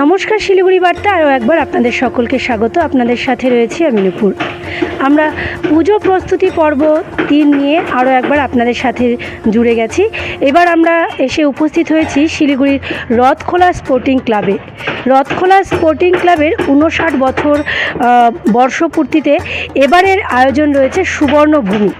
নমস্কার শিলিগুড়ি বার্তা, আরও একবার আপনাদের সকলকে স্বাগত। আপনাদের সাথে রয়েছি আমি নুপুর। আমরা পুজো প্রস্তুতি পর্ব তিন নিয়ে আরও একবার আপনাদের সাথে জুড়ে গেছি। এবার আমরা এসে উপস্থিত হয়েছি শিলিগুড়ির রথখোলা স্পোর্টিং ক্লাবে। রথখোলা স্পোর্টিং ক্লাবের উনষাট বছর বর্ষপূর্তিতে এবারের আয়োজন রয়েছে সুবর্ণভূমি।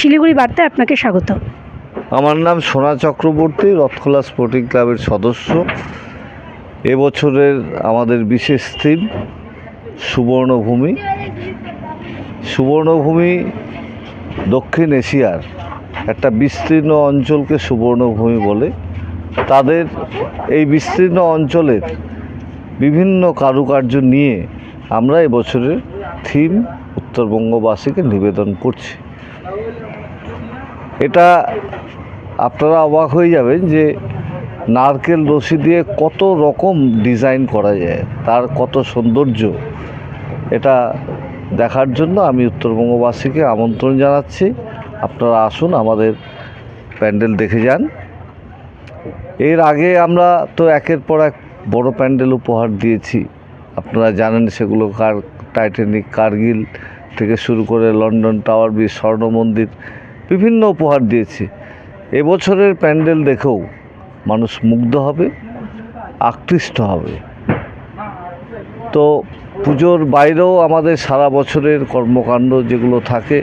শিলিগুড়ি বার্তায় আপনাকে স্বাগত। আমার নাম সোনা চক্রবর্তী, রথখোলা স্পোর্টিং ক্লাবের সদস্য। এবছরের আমাদের বিশেষ থিম সুবর্ণভূমি। সুবর্ণভূমি দক্ষিণ এশিয়ার একটা বিস্তীর্ণ অঞ্চলকে সুবর্ণভূমি বলে। তাদের এই বিস্তীর্ণ অঞ্চলের বিভিন্ন কারুকার্য নিয়ে আমরা এবছরের থিম উত্তরবঙ্গবাসীকে নিবেদন করছি। এটা আপনারা অবাক হয়ে যাবেন যে নারকেল রশি দিয়ে কত রকম ডিজাইন করা যায়, তার কত সৌন্দর্য। এটা দেখার জন্য আমি উত্তরবঙ্গবাসীকে আমন্ত্রণ জানাচ্ছি। আপনারা আসুন আমাদের প্যান্ডেল দেখে যান। এর আগে আমরা তো একের পর এক বড় প্যান্ডেল উপহার দিয়েছি। আপনারা জানেন সেগুলো কার, টাইটানিক কার্গিল থেকে শুরু করে লন্ডন টাওয়ার ব্রিজ স্বর্ণ মন্দির বিভিন্ন উপহার দিয়েছি। এবছরের প্যান্ডেল দেখেও মানুষ মুগ্ধ হবে, আকৃষ্ট হবে। তো পুজোর বাইরেও আমাদের সারা বছরের কর্মকাণ্ড যেগুলো থাকে,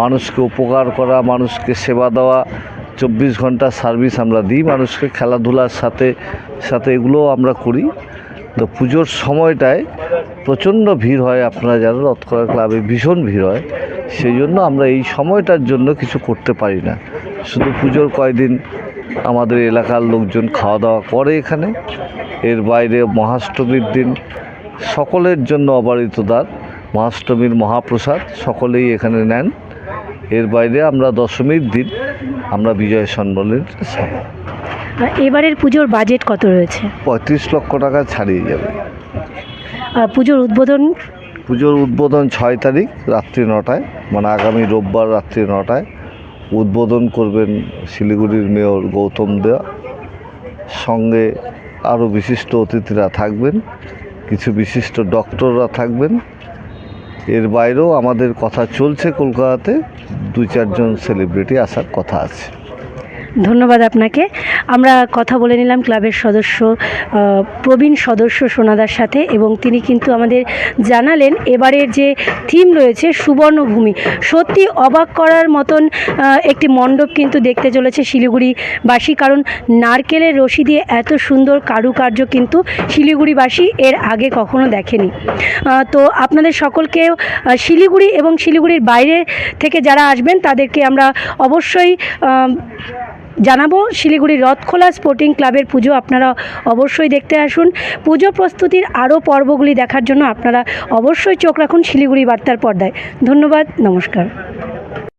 মানুষকে উপকার করা, মানুষকে সেবা দেওয়া, চব্বিশ ঘণ্টা সার্ভিস আমরা দিই, মানুষকে খেলাধুলার সাথে সাথে এগুলোও আমরা করি। তো পুজোর সময়টায় প্রচণ্ড ভিড় হয়, আপনারা জানেন রথকলা ক্লাবে ভীষণ ভিড় হয়। সেই জন্য আমরা এই সময়টার জন্য কিছু করতে পারি না। শুধু পুজোর কয়দিন আমাদের এলাকার লোকজন খাওয়া দাওয়া করে এখানে। এর বাইরে মহাষ্টমীর দিন সকলের জন্য অবারিত দ্বার মহাষ্টমীর মহাপ্রসাদ সকলেই এখানে নেন। এর বাইরে আমরা দশমীর দিন আমরা বিজয় সম্মেলনের আর এবারের পুজোর বাজেট কত রয়েছে? পঁয়ত্রিশ লক্ষ টাকা ছাড়িয়ে যাবে। আর পুজোর উদ্বোধন পুজোর উদ্বোধন ছয় তারিখ, রাত্রি নটায়। মানে আগামী রোববার রাত্রি নটায়। উদ্বোধন করবেন শিলিগুড়ির মেয়র গৌতম দেয়া। সঙ্গে আরও বিশিষ্ট অতিথিরা থাকবেন, কিছু বিশিষ্ট ডক্টররা থাকবেন। এর বাইরেও আমাদের কথা চলছে কলকাতাতে। দু চারজন সেলিব্রিটি আসার কথা আছে। ধন্যবাদ আপনাকে। আমরা কথা বলে নিলাম ক্লাবের সদস্য প্রবীণ সদস্য সোনাদার সাথে এবং তিনি কিন্তু আমাদের জানালেন এবারের যে থিম রয়েছে সুবর্ণভূমি। সত্যি অবাক করার মতন একটি মণ্ডপ কিন্তু দেখতে চলেছে শিলিগুড়িবাসী। কারণ নারকেলের রশি দিয়ে এত সুন্দর কারুকার্য কিন্তু শিলিগুড়িবাসী এর আগে কখনো দেখেনি। তো আপনাদের সকলকে শিলিগুড়ি এবং শিলিগুড়ির বাইরে থেকে যারা আসবেন তাদেরকে আমরা অবশ্যই জানাব শিলিগুড়ি রথখোলা স্পোর্টিং ক্লাবের পুজো আপনারা অবশ্যই দেখতে আসুন। পুজো প্রস্তুতির আরও পর্বগুলি দেখার জন্য আপনারা অবশ্যই চোখ রাখুন শিলিগুড়ি বার্তার পর্দায়। ধন্যবাদ, নমস্কার।